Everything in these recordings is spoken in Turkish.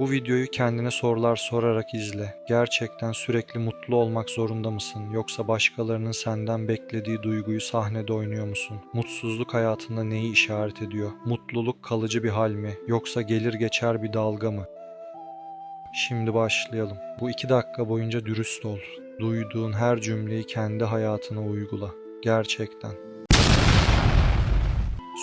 Bu videoyu kendine sorular sorarak izle. Gerçekten sürekli mutlu olmak zorunda mısın? Yoksa başkalarının senden beklediği duyguyu sahnede oynuyor musun? Mutsuzluk hayatında neyi işaret ediyor? Mutluluk kalıcı bir hal mi? Yoksa gelir geçer bir dalga mı? Şimdi başlayalım. Bu iki dakika boyunca dürüst ol. Duyduğun her cümleyi kendi hayatına uygula. Gerçekten.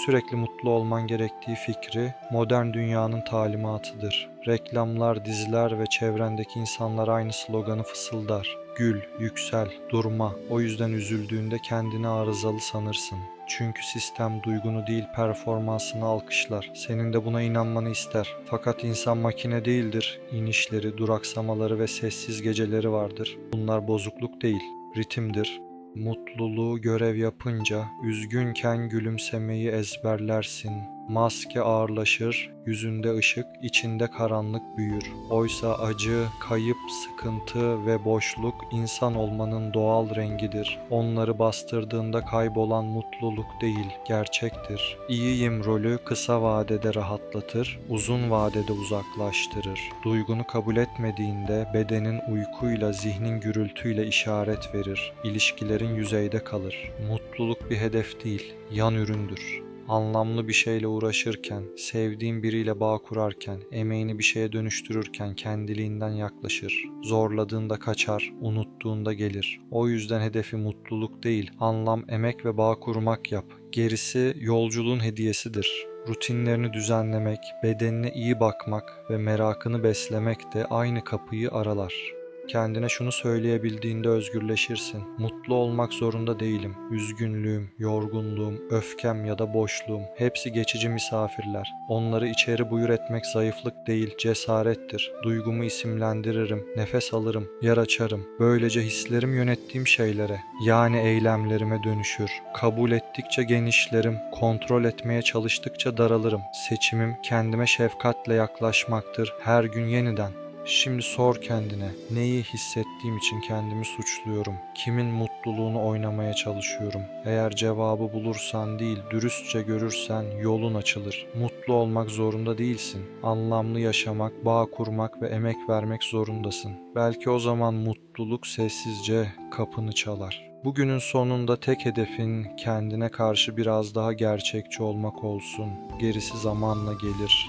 Sürekli mutlu olman gerektiği fikri modern dünyanın talimatıdır. Reklamlar, diziler ve çevrendeki insanlar aynı sloganı fısıldar. Gül, yüksel, durma. O yüzden üzüldüğünde kendini arızalı sanırsın. Çünkü sistem duygunu değil performansını alkışlar. Senin de buna inanmanı ister. Fakat insan makine değildir. İnişleri, duraksamaları ve sessiz geceleri vardır. Bunlar bozukluk değil, ritimdir. Mutluluğu görev yapınca üzgünken gülümsemeyi ezberlersin. Maske ağırlaşır, yüzünde ışık, içinde karanlık büyür. Oysa acı, kayıp, sıkıntı ve boşluk insan olmanın doğal rengidir. Onları bastırdığında kaybolan mutluluk değil, gerçektir. İyiyim rolü kısa vadede rahatlatır, uzun vadede uzaklaştırır. Duygunu kabul etmediğinde bedenin uykuyla, zihnin gürültüyle işaret verir. İlişkilerin yüzeyde kalır. Mutluluk bir hedef değil, yan üründür. Anlamlı bir şeyle uğraşırken, sevdiğin biriyle bağ kurarken, emeğini bir şeye dönüştürürken kendiliğinden yaklaşır. Zorladığında kaçar, unuttuğunda gelir. O yüzden hedefi mutluluk değil, anlam, emek ve bağ kurmak yap. Gerisi yolculuğun hediyesidir. Rutinlerini düzenlemek, bedenine iyi bakmak ve merakını beslemek de aynı kapıyı aralar. Kendine şunu söyleyebildiğinde özgürleşirsin. Mutlu olmak zorunda değilim. Üzgünlüğüm, yorgunluğum, öfkem ya da boşluğum hepsi geçici misafirler. Onları içeri buyur etmek zayıflık değil, cesarettir. Duygumu isimlendiririm, nefes alırım, yer açarım. Böylece hislerim yönettiğim şeylere, yani eylemlerime dönüşür. Kabul ettikçe genişlerim, kontrol etmeye çalıştıkça daralırım. Seçimim kendime şefkatle yaklaşmaktır her gün yeniden. Şimdi sor kendine, neyi hissettiğim için kendimi suçluyorum? Kimin mutluluğunu oynamaya çalışıyorum? Eğer cevabı bulursan değil, dürüstçe görürsen yolun açılır. Mutlu olmak zorunda değilsin. Anlamlı yaşamak, bağ kurmak ve emek vermek zorundasın. Belki o zaman mutluluk sessizce kapını çalar. Bugünün sonunda tek hedefin kendine karşı biraz daha gerçekçi olmak olsun. Gerisi zamanla gelir.